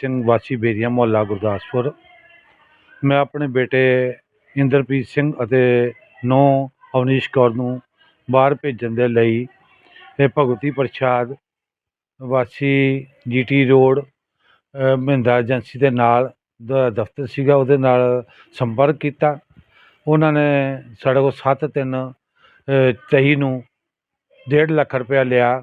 ਸਿੰਘ ਵਾਸੀ ਬੇਰੀਆ ਮੁਹੱਲਾ ਗੁਰਦਾਸਪੁਰ। ਮੈਂ ਆਪਣੇ ਬੇਟੇ ਇੰਦਰਪ੍ਰੀਤ ਸਿੰਘ ਅਤੇ ਨੌ ਅਵਨੀਸ਼ ਕੌਰ ਨੂੰ ਬਾਹਰ ਭੇਜਣ ਦੇ ਲਈ ਇਹ ਭਗਵਤੀ ਪ੍ਰਸ਼ਾਦ ਵਾਸੀ ਜੀਟੀ ਰੋਡ ਮਹਿੰਦਾ ਏਜੰਸੀ ਦੇ ਨਾਲ ਦ ਦਫ਼ਤਰ ਸੀਗਾ ਉਹਦੇ ਨਾਲ ਸੰਪਰਕ ਕੀਤਾ। ਉਹਨਾਂ ਨੇ ਸਾਡੇ ਕੋਲ ਸੱਤ ਤਿੰਨ ਅ, ਤੇਈ ਨੂੰ ਡੇਢ ਲੱਖ ਰੁਪਇਆ ਲਿਆ।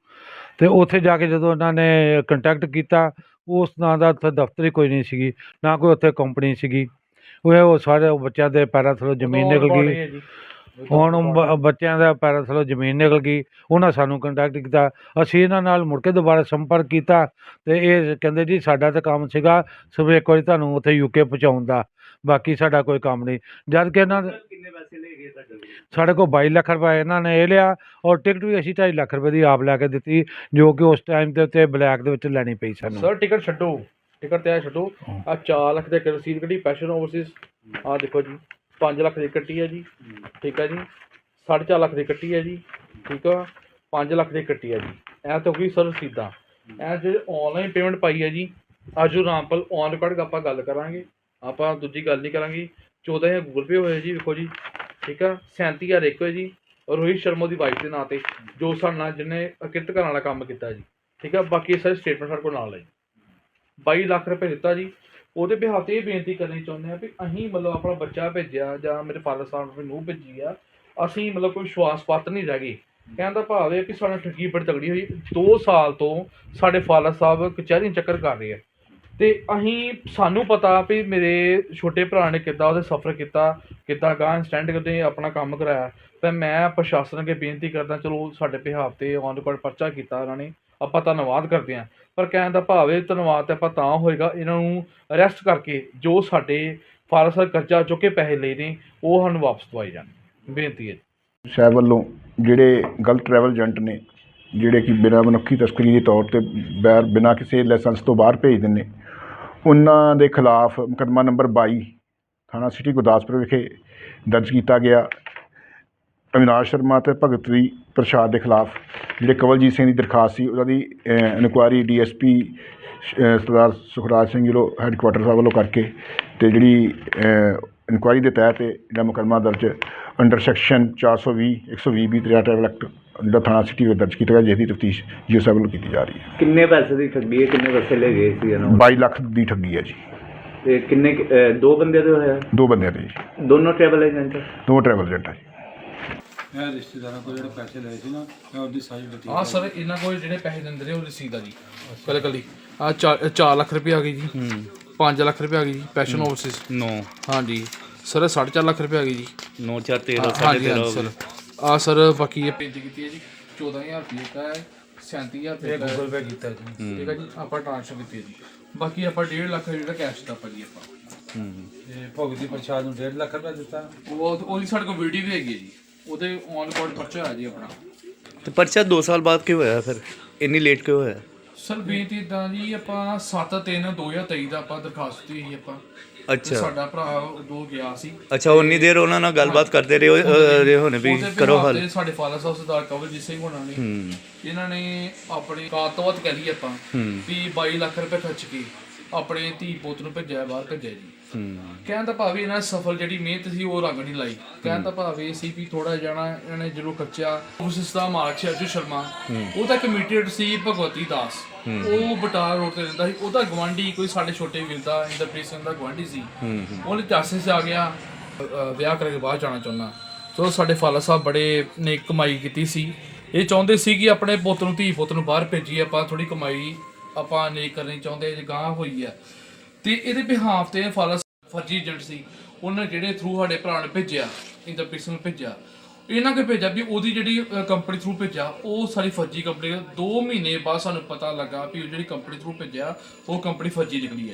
ਤੇ ਉੱਥੇ ਜਾ ਕੇ ਜਦੋਂ ਇਹਨਾਂ ਨੇ ਕੰਟੈਕਟ ਕੀਤਾ ਉਸ ਨਾਂ ਦਾ ਉੱਥੇ ਦਫ਼ਤਰ ਹੀ ਕੋਈ ਨਹੀਂ ਸੀਗੀ ਨਾ ਕੋਈ ਉੱਥੇ ਕੰਪਨੀ ਸੀਗੀ। ਉਹ ਸਾਰੇ ਬੱਚਿਆਂ ਦੇ ਪੈਰਾਂ ਥੱਲੋਂ ਜ਼ਮੀਨ ਨਿਕਲ ਗਈ। ਹੁਣ ਬ- ਬੱਚਿਆਂ ਦਾ ਪੈਰਾਂ ਥੱਲੋਂ ਜ਼ਮੀਨ ਨਿਕਲ ਗਈ ਉਹਨਾਂ ਸਾਨੂੰ ਕੰਟੈਕਟ ਕੀਤਾ ਅਸੀਂ ਇਹਨਾਂ ਨਾਲ ਮੁੜ ਕੇ ਦੁਬਾਰਾ ਸੰਪਰਕ ਕੀਤਾ ਤੇ ਇਹ ਕਹਿੰਦੇ ਜੀ ਸਾਡਾ ਤਾਂ ਕੰਮ ਸੀਗਾ ਸਵੇਰ ਇੱਕ ਵਾਰੀ ਤੁਹਾਨੂੰ ਉੱਥੇ ਯੂਕੇ ਪਹੁੰਚਾਉਣ ਦਾ ਬਾਕੀ ਸਾਡਾ ਕੋਈ ਕੰਮ ਨਹੀਂ ਜਦ ਕਿ ਇਹਨਾਂ ਦੇ- ਕਿੰਨੇ ਪੈਸੇ ਲੈ ਗਏ ਤੁਹਾਡੇ ਕੋਲ? ਸਾਡੇ ਕੋਲ 22 ਲੱਖ ਰੁਪਏ ਇਹਨਾਂ ਨੇ ਇਹ ਲਿਆ ਔਰ ਟਿਕਟ ਵੀ ਅਸੀਂ 2.5 ਲੱਖ ਰੁਪਏ ਦੀ ਆਪ ਲੈ ਕੇ ਦਿੱਤੀ ਜੋ ਕਿ ਉਸ ਟਾਈਮ ਦੇ ਉੱਤੇ ਬਲੈਕ ਦੇ ਵਿੱਚ ਲੈਣੀ ਪਈ ਸਾਨੂੰ। ਸਰ ਟਿਕਟ ਛੱਡੋ ਟਿਕਟ ਤੇ ਆ ਛੱਡੋ। ਆ 4 ਲੱਖ ਦੇ ਰਸੀਦ ਕੱਢੀ ਪੈਸ਼ਨ ਓਵਰਸੀਜ਼ ਆ ਦੇਖੋ ਜੀ 5 ਲੱਖ ਦੀ ਕੱਟੀ ਹੈ ਜੀ। ਠੀਕ ਆ ਜੀ। 4.5 ਲੱਖ ਦੀ ਕੱਟੀ ਹੈ ਜੀ, ਠੀਕ ਆ। 5 ਲੱਖ ਦੀ ਕੱਟੀ ਹੈ ਜੀ। ਇਹ ਤਾਂ ਕੋਈ ਸਰ ਰਸੀਦਾਂ ਇਹ ਜਿਹੜੇ ਆਨਲਾਈਨ ਪੇਮੈਂਟ ਪਾਈ ਹੈ ਜੀ ਆਜੋ ਰਾਮਪਲ ਔਨ ਰਿਕਾਰਡ ਆਪਾਂ ਗੱਲ ਕਰਾਂਗੇ। ਆਪਾਂ ਦੂਜੀ ਗੱਲ ਨਹੀਂ ਕਰਾਂਗੇ। 14000 ਗੂਗਲ ਪੇ ਹੋਇਆ ਜੀ, ਵੇਖੋ ਜੀ। ਠੀਕ ਆ 37000 ਇੱਕ ਹੋਏ ਜੀ। ਰੋਹਿਤ ਸ਼ਰਮਾ ਦੀ ਵਾਈਫ ਦੇ ਨਾਂ ਤੇ ਜੋ ਸਾਡੇ ਨਾਲ ਜਿਹਨੇ ਕਿਰਤ ਕਰਨ ਵਾਲਾ ਕੰਮ ਕੀਤਾ ਜੀ। ਠੀਕ ਆ, ਬਾਕੀ ਸਾਰੇ ਸਟੇਟਮੈਂਟ ਸਾਡੇ ਕੋਲ ਨਾਲ ਹੈ ਜੀ 22 ਲੱਖ ਰੁਪਏ ਦਿੱਤਾ ਜੀ। ਉਹਦੇ ਬਿਹਾਫ ਤੇ ਇਹ ਬੇਨਤੀ ਕਰਨੀ ਚਾਹੁੰਦੇ ਆ ਵੀ ਅਸੀਂ ਮਤਲਬ ਆਪਣਾ ਬੱਚਾ ਭੇਜਿਆ ਜਾਂ ਮੇਰੇ ਫਾਦਰ ਸਾਹਿਬ ਨੇ ਨੂੰ ਭੇਜੀ ਆ, ਅਸੀਂ ਮਤਲਬ ਕੋਈ ਵਿਸ਼ਵਾਸ ਪਾਤਰ ਨਹੀਂ ਰਹਿ ਗਏ। ਕਹਿਣ ਦਾ ਭਾਵ ਹੈ ਕਿ ਸਾਡੇ ਠੱਗੀ ਬੜੀ ਤਗੜੀ ਹੋਈ 2 ਸਾਲ ਤੋਂ ਸਾਡੇ ਫਾਦਰ ਸਾਹਿਬ ਕਚਹਿਰੀ ਚੱਕਰ ਕਰ ਰਹੇ ਆ। ਤੇ ਅਸੀਂ, ਸਾਨੂੰ ਪਤਾ ਵੀ ਮੇਰੇ ਛੋਟੇ ਭਰਾ ਨੇ ਕਿੱਦਾਂ ਉਹਦੇ ਸਫਰ ਕੀਤਾ, ਕਿੱਦਾਂ ਗਾਂ ਸਟੈਂਡ ਕਰਦੇ, ਆਪਣਾ ਕੰਮ ਕਰਾਇਆ। ਤੇ ਮੈਂ ਪ੍ਰਸ਼ਾਸਨ ਅੱਗੇ ਬੇਨਤੀ ਕਰਦਾ, ਚਲੋ ਸਾਡੇ ਬਿਹਾਫ ਤੇ ਔਨ ਰਿਕਾਰਡ ਪਰਚਾ ਕੀਤਾ ਉਹਨਾਂ ਨੇ। ਆਪਾਂ ਧੰਨਵਾਦ ਕਰਦੇ ਹਾਂ। ਪਰ ਕਹਿਣ ਦਾ ਭਾਵ ਇਹ ਧੰਨਵਾਦ ਤੇ ਆਪਾਂ ਤਾਂ ਹੋਏਗਾ, ਇਹਨਾਂ ਨੂੰ ਅਰੈਸਟ ਕਰਕੇ ਜੋ ਸਾਡੇ ਫਾਰਸ ਕਰਜ਼ਾ ਚੁੱਕ ਕੇ ਪੈਸੇ ਲਏ ਨੇ, ਉਹ ਸਾਨੂੰ ਵਾਪਸ ਦਵਾਏ ਜਾਣ। ਬੇਨਤੀ ਹੈ ਸਾਹਿਬ ਵੱਲੋਂ ਜਿਹੜੇ ਗਲਤ ਟਰੈਵਲ ਏਜੰਟ ਨੇ, ਜਿਹੜੇ ਕਿ ਬਿਨਾਂ ਮਨੁੱਖੀ ਤਸਕਰੀ ਦੇ ਤੌਰ ਤੇ ਬੈਰ ਬਿਨਾਂ ਕਿਸੇ ਲਾਇਸੈਂਸ ਤੋਂ ਬਾਹਰ ਭੇਜ ਦਿੰਦੇ ਉਹਨਾਂ ਦੇ ਖਿਲਾਫ ਮੁਕੱਦਮਾ ਨੰਬਰ 22 ਥਾਣਾ ਸਿਟੀ ਗੁਰਦਾਸਪੁਰ ਵਿਖੇ ਦਰਜ ਕੀਤਾ ਗਿਆ। ਅਵਿਨਾਸ਼ ਸ਼ਰਮਾ ਤੇ ਭਗਤਵੀ ਪ੍ਰਸ਼ਾਦ ਦੇ ਖਿਲਾਫ ਜਿਹੜੇ ਕਵਲਜੀਤ ਸਿੰਘ ਦੀ ਦਰਖਾਸਤ ਸੀ ਉਹਨਾਂ ਦੀ ਇਨਕੁਆਇਰੀ ਡੀਐਸਪੀ ਸਰਦਾਰ ਸੁਖਰਾਜ ਸਿੰਘ ਜੀ ਵੱਲੋਂ ਹੈੱਡਕੁਆਟਰ ਸਾਹਿਬ ਵੱਲੋਂ ਕਰਕੇ ਤੇ ਜਿਹੜੀ ਇਨਕੁਆਇਰੀ ਦੇ ਤਹਿਤ ਜਿਹੜਾ ਮੁਕੱਦਮਾ ਦਰਜ ਅੰਡਰ ਸੈਕਸ਼ਨ 420 120 ਬੀ ਤੇਰਾ ਟਰੈਵਲ ਐਕਟ ਜਿਹੜਾ ਥਾਣਾ ਸਿਟੀ ਵਿੱਚ ਦਰਜ ਕੀਤਾ ਗਿਆ ਜਿਸ ਦੀ ਤਫਤੀਸ਼ ਜੀਓ ਸਾਹਿਬ ਵੱਲੋਂ ਕੀਤੀ ਜਾ ਰਹੀ ਹੈ। ਕਿੰਨੇ ਪੈਸੇ ਦੀ ਠੱਗੀ ਹੈ ਕਿੰਨੇ ਪੈਸੇ ਲੈ ਗਏ ਸੀ ਇਹਨਾਂ 22 ਲੱਖ ਦੀ ਠੱਗੀ ਹੈ ਜੀ। ਤੇ ਕਿੰਨੇ ਕੁ- ਅਹ ਦੋ ਬੰਦੇ ਦੇ ਹੋਇਆ? ਦੋ ਬੰਦਿਆਂ ਦੇ ਜੀ। ਦੋਨੋਂ ਟਰੈਵਲ ਏਜੰਟ ਦੋ ਟਰੈਵਲ ਏਜੰਟ ਹੈ ਜੀ। ਇਹ ਰਿਸ਼ਤੇਦਾਰਾਂ ਕੋਲ ਜਿਹੜੇ ਪੈਸੇ ਲਏ ਸੀ ਨਾ ਮੈਂ ਉਹਦੀ ਸਾਰੀ ਡਿਟੇਲ ਹਾਂ ਸਰ ਇਹਨਾਂ ਕੋਲ ਜਿਹੜੇ ਪੈਸੇ ਦਿੰਦੇ ਨੇ ਉਹ ਰਸੀਦ ਆ ਜੀ। ਕੱਲ ਕੱਲੀ ਆ 4 ਲੱਖ ਰੁਪਏ ਆ ਗਈ ਜੀ। 5 ਲੱਖ ਰੁਪਏ ਆ ਗਈ ਜੀ ਪੈਸ਼ਨ ਓਵਰਸੀਜ਼ 9 ਹਾਂਜੀ ਸਰ 4.5 ਲੱਖ ਰੁਪਏ ਆ ਗਈ ਜੀ। 9 4 13 ਹਾਂਜੀ 13 ਹਾਂਜੀ ਸਰ। ਆ ਸਰ ਬਾਕੀ ਇਹ ਪੇਜ ਕੀਤੀ ਹੈ ਜੀ। 14000 ਰੁਪਏ ਦਾ ਹੈ 37000 ਰੁਪਏ ਦਾ ਗੂਗਲ ਪੇ ਕੀਤਾ ਜੀ। ਠੀਕ ਹੈ ਜੀ ਆਪਾਂ ਟ੍ਰਾਂਸਫਰ ਕੀਤੀ ਹੈ ਜੀ। ਬਾਕੀ ਆਪਾਂ 1.5 ਲੱਖ ਜਿਹੜਾ ਕੈਸ਼ ਦਾ ਆਪਾਂ। ਜੀ ਆਪਾਂ ਤੇ ਭਗਵਤੀ ਪ੍ਰਸ਼ਾਦ ਨੂੰ 1.5 ਲੱਖ ਰੁਪਏ ਦਿੱਤਾ। ਉਹ ਉਹਦੀ ਸਾਡੇ ਕੋਲ ਵੀਡੀਓ ਵੀ ਹੈਗੀ ਹੈ ਜੀ। ਉਹਦੇ ਔਨ ਰਿਕਾਰਡ ਪਰਚਾ ਹੋਇਆ ਜੀ ਆਪਣਾ। ਤੇ ਪਰਚਾ 2 ਸਾਲ ਬਾਅਦ ਕਿਉਂ ਹੋਇਆ ਫਿਰ? ਇੰਨੀ ਲੇਟ ਕਿਉਂ ਹੋਇਆ? ਸਰ ਬੇਨਤੀ ਇਦਾਂ ਜੀ ਆਪਾਂ 7 3 2023 ਦਾ ਆਪਾਂ ਦਰਖਾਸਤ ਦਿੱਤੀ ਸੀ ਆਪਾਂ। ਤੇ ਅੱਛਾ। ਸਾਡਾ ਭਰਾ ਉਦੋਂ ਗਿਆ ਸੀ। ਅੱਛਾ ਉਨੀ ਦੇਰ ਉਹਨਾਂ ਨਾਲ ਗੱਲਬਾਤ ਕਰਦੇ ਰਹੇ ਹੋ- ਅਹ, ਰਹੇ ਹੋਣੇ ਵੀ ਉਹਦੇ ਕਰੋ ਹੱਲ। ਤੇ ਸਾਡੇ ਫਾਦਰ ਸਾਹਿਬ ਸਰਦਾਰ ਕਵਲਜੀਤ ਸਿੰਘ ਹੋਣਾ ਨੇ। ਹੂੰ। ਇਹਨਾਂ ਨੇ ਆਪਣੀ ਕਾਤਵਤ ਕਹਿ ਲਈ ਆਪਾਂ ਹੂੰ। ਵੀ 22 ਲੱਖ ਰੁਪਏ ਖਰਚ ਕੇ ਆਪਣੇ ਧੀ ਪੁੱਤ ਨੂੰ ਭੇਜਿਆ ਬਾਹਰ ਭੇਜਿਆ ਜੀ। ਕਹਿਣ ਦਾ ਭਾਵੇਂ ਇਹਨਾਂ ਸਫਲ ਜਿਹੜੀ ਮਿਹਨਤ ਸੀ, ਉਹ ਰੰਗ ਨਹੀਂ ਲਾਈ। ਕਹਿਣ ਦਾ ਭਾਵੇਂ ਇਹ ਸੀ ਵੀ ਥੋੜਾ ਜਾਣਾ ਇਹਨਾਂ ਨੇ ਜ਼ਰੂਰ ਖਰਚਿਆ, ਉਸ ਦਾ ਮਾਲਕ ਸੀ ਅਰਜੂ ਸ਼ਰਮਾ। ਉਹਦਾ ਕਮਿਟਡ ਸੀ ਭਗਵਤੀ ਦਾਸ। ਉਹ ਬਟਾਰ ਰੋਡ ਤੇ ਰਹਿੰਦਾ ਸੀ। ਉਹਦਾ ਗਵਾਂਢੀ ਕੋਈ ਸਾਡੇ ਛੋਟੇ ਵੀਰ ਦਾ, ਇੰਦਰਪ੍ਰੀਤ ਸਿੰਘ ਦਾ ਗਵਾਂਢੀ ਸੀ। ਉਹਨੇ ਚਾਸੇ 'ਚ ਆ ਗਿਆ। ਵਿਆਹ ਕਰਕੇ ਬਾਹਰ ਜਾਣਾ ਚਾਹੁੰਦਾ। ਸੋ ਸਾਡੇ ਫਾਦਰ ਸਾਹਿਬ ਬੜੇ ਨੇ ਕਮਾਈ ਕੀਤੀ ਸੀ। ਇਹ ਚਾਹੁੰਦੇ ਸੀ ਕਿ ਆਪਣੇ ਪੁੱਤ ਨੂੰ, ਧੀ ਪੁੱਤ ਨੂੰ ਬਾਹਰ ਭੇਜੀਏ। ਆਪਾਂ ਥੋੜੀ ਕਮਾਈ ਆਪਾਂ ਨਹੀਂ ਕਰਨੀ ਚਾਹੁੰਦੇ, ਜੇ ਗਾਂ ਹੋਈ ਆ। ਤੇ ਇਹਦੇ ਬਿਹਾਫ ਤੇ ਫਾਦਰ ਫਰਜੀ ਏਜੰਟ ਸੀ, ਉਹਨਾਂ ਜਿਹੜੇ ਥਰੂ ਸਾਡੇ ਭਰਾ ਨੇ ਭੇਜਿਆ ਇੰਦਰਪ੍ਰੀਤ ਸਿੰਘ ਨੂੰ ਭੇਜਿਆ। ਇਹਨਾਂ ਕੇ ਭੇਜਿਆ ਵੀ ਉਹਦੀ ਜਿਹੜੀ ਕੰਪਨੀ ਥਰੂ ਭੇਜਿਆ, ਉਹ ਸਾਰੀ ਫਰਜੀ ਕੰਪਨੀ 2 ਮਹੀਨੇ ਬਾਅਦ ਸਾਨੂੰ ਪਤਾ ਲੱਗਾ ਵੀ ਉਹ ਜਿਹੜੀ ਕੰਪਨੀ ਥਰੂ ਭੇਜਿਆ, ਉਹ ਕੰਪਨੀ ਫਰਜੀ ਨਿਕਲੀ ਹੈ।